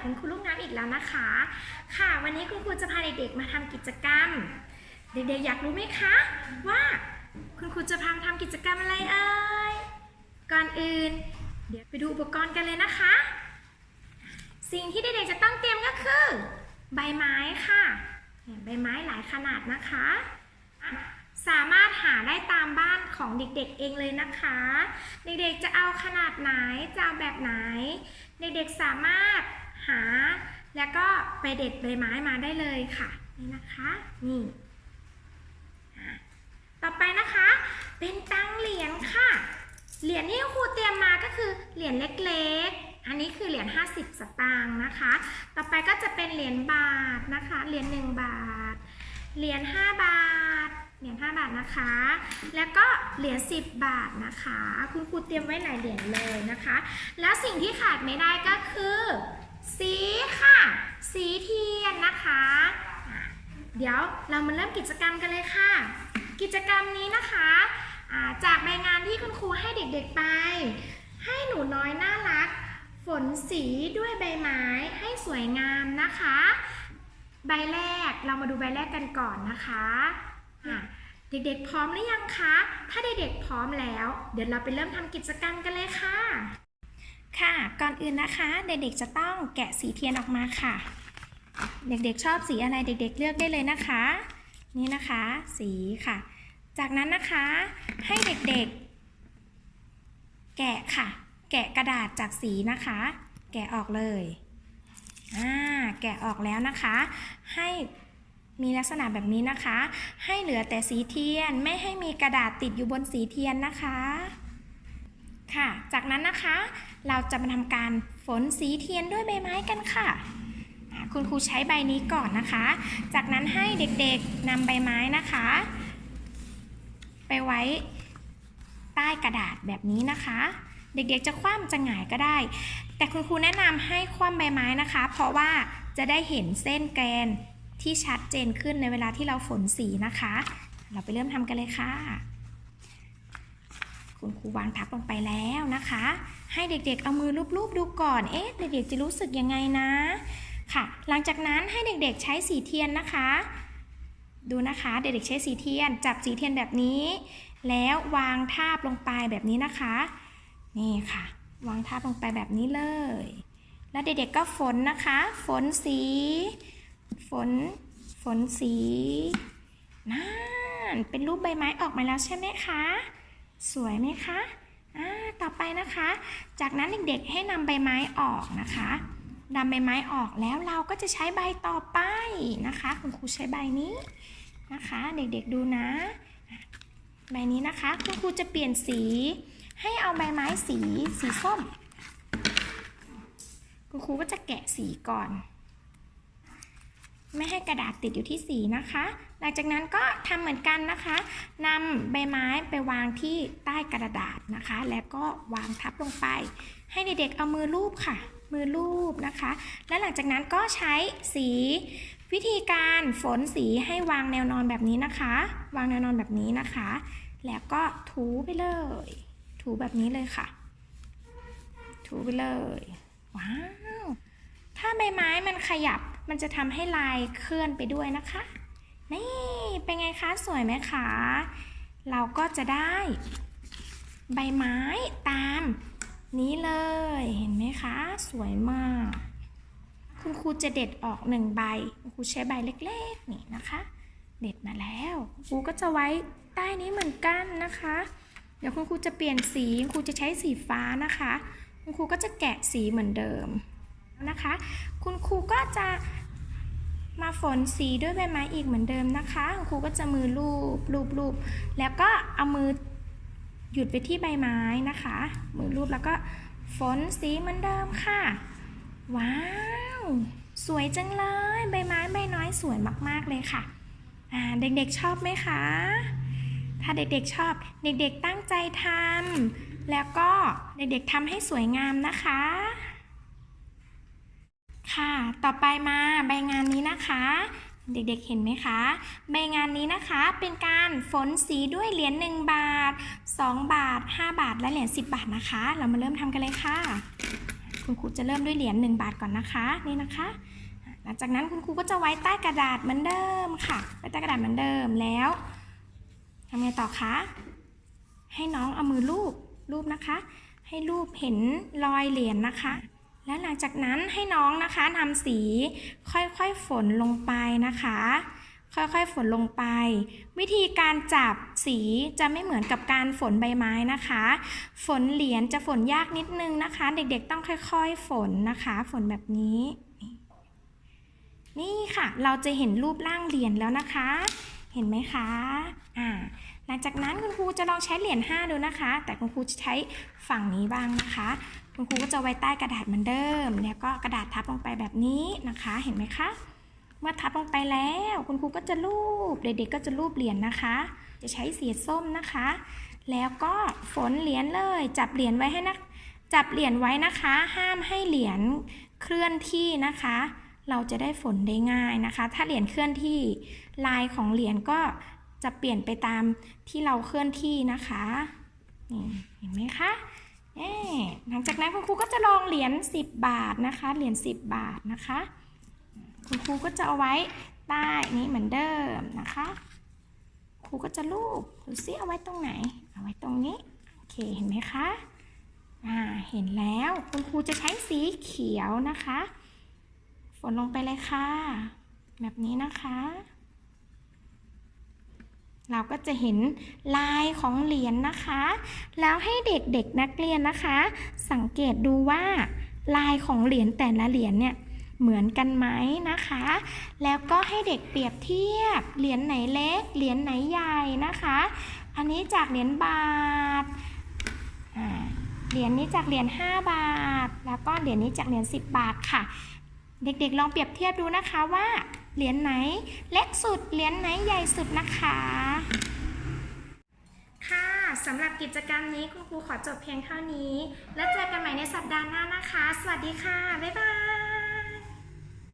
กับคุณครูลูกน้ำอีกแล้วนะคะ ค่ะวันนี้คุณครูจะพาเด็กๆมาทำกิจกรรม เด็กๆอยากรู้ไหมคะ ว่าคุณครูจะพามาทำกิจกรรมอะไรเอ่ยก่อนอื่น เดี๋ยวไปดูอุปกรณ์กันเลยนะคะ สิ่งที่เด็กๆจะต้องเตรียมก็คือ ใบไม้ค่ะใบไม้หลายขนาดนะคะ สามารถหาได้ตามบ้านของเด็กๆเองเลยนะคะ เด็กๆจะเอาขนาดไหนจะเอาแบบไหน เด็กๆสามารถ แล้วก็ไปเด็ดใบไม้มาได้เลยค่ะ นี่นะคะ นี่ต่อไปนะคะ เป็นตังเหรียญค่ะ เหรียญที่ครูเตรียมมาก็คือเหรียญเล็กๆ อันนี้คือเหรียญ50 สตางค์นะคะ ต่อไปก็จะเป็นเหรียญบาทนะคะ เหรียญ1บาท เหรียญ5บาท เหรียญ5บาทนะคะ แล้วก็เหรียญ10 บาทนะคะ คุณครูเตรียมไว้หลายเหรียญเลยนะคะ แล้วสิ่งที่ขาดไม่ได้ก็คือ สีค่ะ สีเทียนนะคะ เดี๋ยวเรามาเริ่มกิจกรรมกันเลยค่ะ กิจกรรมนี้นะคะจากใบงานที่คุณครูให้เด็กๆไป ให้หนูน้อยน่ารัก ฝนสีด้วยใบไม้ให้สวยงามนะคะ ใบแรกเรามาดูใบแรกกันก่อนนะคะเด็กๆพร้อมหรือยังคะ ถ้าเด็กๆพร้อมแล้ว เดี๋ยวเราไปเริ่มทำกิจกรรมกันเลยค่ะ ค่ะ ก่อนอื่นนะคะ เด็กๆจะต้องแกะสีเทียนออกมาค่ะ เด็กๆชอบสีอะไรเด็กๆเลือกได้เลยนะคะ นี่นะคะ สีค่ะ จากนั้นนะคะให้เด็กๆ แกะค่ะ แกะกระดาษจากสีนะคะ แกะออกเลยอ่าแกะออกแล้วนะคะ ให้มีลักษณะแบบนี้นะคะ ให้เหลือแต่สีเทียนไม่ให้มีกระดาษติดอยู่บนสีเทียนนะคะ ค่ะ จากนั้นนะคะเราจะมาทำการฝนสีเทียนด้วยใบไม้กันค่ะ คุณครูใช้ใบนี้ก่อนนะคะ จากนั้นให้เด็กๆนำใบไม้นะคะ ไปไว้ใต้กระดาษแบบนี้นะคะ เด็กๆจะคว่ำจะหงายก็ได้ แต่คุณครูแนะนำให้คว่ำใบไม้นะคะ เพราะว่าจะได้เห็นเส้นแกนที่ชัดเจนขึ้นในเวลาที่เราฝนสีนะคะ เราไปเริ่มทำกันเลยค่ะ คุณครูวางทับลงไปแล้วนะคะ ให้เด็กๆเอามือลูบๆดูก่อน เอ๊ะ เด็กๆจะรู้สึกยังไงนะ ค่ะ หลังจากนั้นให้เด็กๆใช้สีเทียนนะคะ ดูนะคะ เด็กๆใช้สีเทียน จับสีเทียนแบบนี้ แล้ววางทาบลงไปแบบนี้นะคะ นี่ค่ะ วางทาบลงไปแบบนี้เลย แล้วเด็กๆก็ฝนนะคะ ฝนสี ฝน ฝนสีนั่นเป็นรูปใบไม้ออกมาแล้วใช่ไหมคะ สวยไหมคะอ่าต่อไปนะคะ จากนั้นเด็กๆให้นำใบไม้ออกนะคะนำใบไม้ออกแล้วเราก็จะใช้ใบต่อไปนะคะ คุณครูใช้ใบนี้นะคะ เด็กๆดูนะ ใบนี้นะคะคุณครูจะเปลี่ยนสี ให้เอาใบไม้สีสีส้ม คุณครูก็จะแกะสีก่อน ไม่ให้กระดาษติดอยู่ที่สีนะคะ หลังจากนั้นก็ทำเหมือนกันนะคะนำใบไม้ไปวางที่ใต้กระดาษนะคะ แล้วก็วางทับลงไป ให้เด็กๆเอามือลูบค่ะ มือลูบนะคะ และหลังจากนั้นก็ใช้สีวิธีการฝนสีให้วางแนวนอนแบบนี้นะคะ วางแนวนอนแบบนี้นะคะ แล้วก็ถูไปเลย ถูแบบนี้เลยค่ะ ถูไปเลย ว้าว ถ้าใบไม้มันขยับ มันจะทำให้ลายเคลื่อนไปด้วยนะคะ นี่ เป็นไงคะ สวยไหมคะ เราก็จะได้ ใบไม้ตามนี้เลย เห็นไหมคะ สวยมาก คุณครูจะเด็ดออกหนึ่งใบ คุณครูใช้ใบเล็กๆ นี่นะคะ เด็ดมาแล้วคุณครูก็จะไว้ใต้นี้เหมือนกันนะคะ เดี๋ยวคุณครูจะเปลี่ยนสี คุณครูจะใช้สีฟ้านะคะ คุณครูก็จะแกะสีเหมือนเดิมนะคะ คุณครูก็จะ มาฝนสีด้วยใบไม้อีกเหมือนเดิมนะคะครูก็จะมือลูบลูบลูบแล้วก็เอามือหยุดไปที่ใบไม้นะคะ มือลูบแล้วก็ฝนสีเหมือนเดิมค่ะ ว้าว สวยจังเลย ใบไม้ใบน้อยสวยมากๆเลยค่ะอ่าเด็กๆชอบไหมคะ ถ้าเด็กๆชอบ เด็กๆตั้งใจทำแล้วก็เด็กๆทำให้สวยงามนะคะ ค่ะ ต่อไปมาใบงานนี้นะคะ เด็กๆเห็นไหมคะ ใบงานนี้นะคะเป็นการฝนสีด้วยเหรียญ1บาท 2 บาท 5 บาทและเหรียญ10 บาทนะคะ เรามาเริ่มทำกันเลยค่ะ คุณครูจะเริ่มด้วยเหรียญ1บาทก่อนนะคะนี่นะคะ หลังจากนั้นคุณครูก็จะไว้ใต้กระดาษเหมือนเดิมค่ะไว้ใต้กระดาษเหมือนเดิมแล้วทำไงต่อคะให้น้องเอามือลูบลูบนะคะ ให้ลูบเห็นรอยเหรียญนะคะ แล้วหลังจากนั้นให้น้องนะคะนำสีค่อยๆฝนลงไปนะคะ ค่อยๆฝนลงไป วิธีการจับสีจะไม่เหมือนกับการฝนใบไม้นะคะ ฝนเหรียญจะฝนยากนิดนึงนะคะ เด็กๆต้องค่อยๆฝนนะคะ ฝนแบบนี้ นี่ค่ะ เราจะเห็นรูปร่างเหรียญแล้วนะคะ เห็นไหมคะ อ่า ลังจากนั้นคุณครูจะลองใช้เหรียญ5ดูนะคะ แต่คุณครูจะใช้ฝั่งนี้บ้างนะคะ คุณครูก็จะไว้ใต้กระดาษเหมือนเดิม แล้วก็กระดาษทับลงไปแบบนี้นะคะ เห็นไหมคะ เมื่อทับลงไปแล้ว คุณครูก็จะลูบเด็กๆก็จะลูบเหรียญนะคะ จะใช้สีส้มนะคะ แล้วก็ฝนเหรียญเลย จับเหรียญไว้ให้นะ จับเหรียญไว้นะคะ ห้ามให้เหรียญเคลื่อนที่นะคะเราจะได้ฝนได้ง่ายนะคะ ถ้าเหรียญเคลื่อนที่ลายของเหรียญก็ จะเปลี่ยนไปตามที่เราเคลื่อนที่นะคะนี่เห็นไหมคะหลังจากนั้นคุณครูก็จะลองเหรียญ10 บาทนะคะ เหรียญ10 บาทนะคะ คุณครูก็จะเอาไว้ใต้นี้เหมือนเดิมนะคะ ครูก็จะลูบดูซิเอาไว้ตรงไหน เอาไว้ตรงนี้ โอเค เห็นไหมคะ อ่า เห็นแล้ว คุณครูจะใช้สีเขียวนะคะ ฝนลงไปเลยค่ะ แบบนี้นะคะ เราก็จะเห็นลายของเหรียญนะคะ แล้วให้เด็กๆนักเรียนนะคะ สังเกตดูว่าลายของเหรียญแต่ละเหรียญเนี่ยเหมือนกันไหมนะคะ แล้วก็ให้เด็กเปรียบเทียบเหรียญไหนเล็ก เหรียญไหนใหญ่นะคะ อันนี้จากเหรียญบาทเหรียญนี้จากเหรียญ5บาท แล้วก็เหรียญนี้จากเหรียญ10 บาทค่ะ เด็กๆลองเปรียบเทียบดูนะคะว่า เหรียญไหนเล็กสุด เหรียญไหนใหญ่สุดนะคะ ค่ะสำหรับกิจกรรมนี้คุณครูขอจบเพียงเท่านี้ แล้วเจอกันใหม่ในสัปดาห์หน้านะคะ สวัสดีค่ะ บ๊ายบาย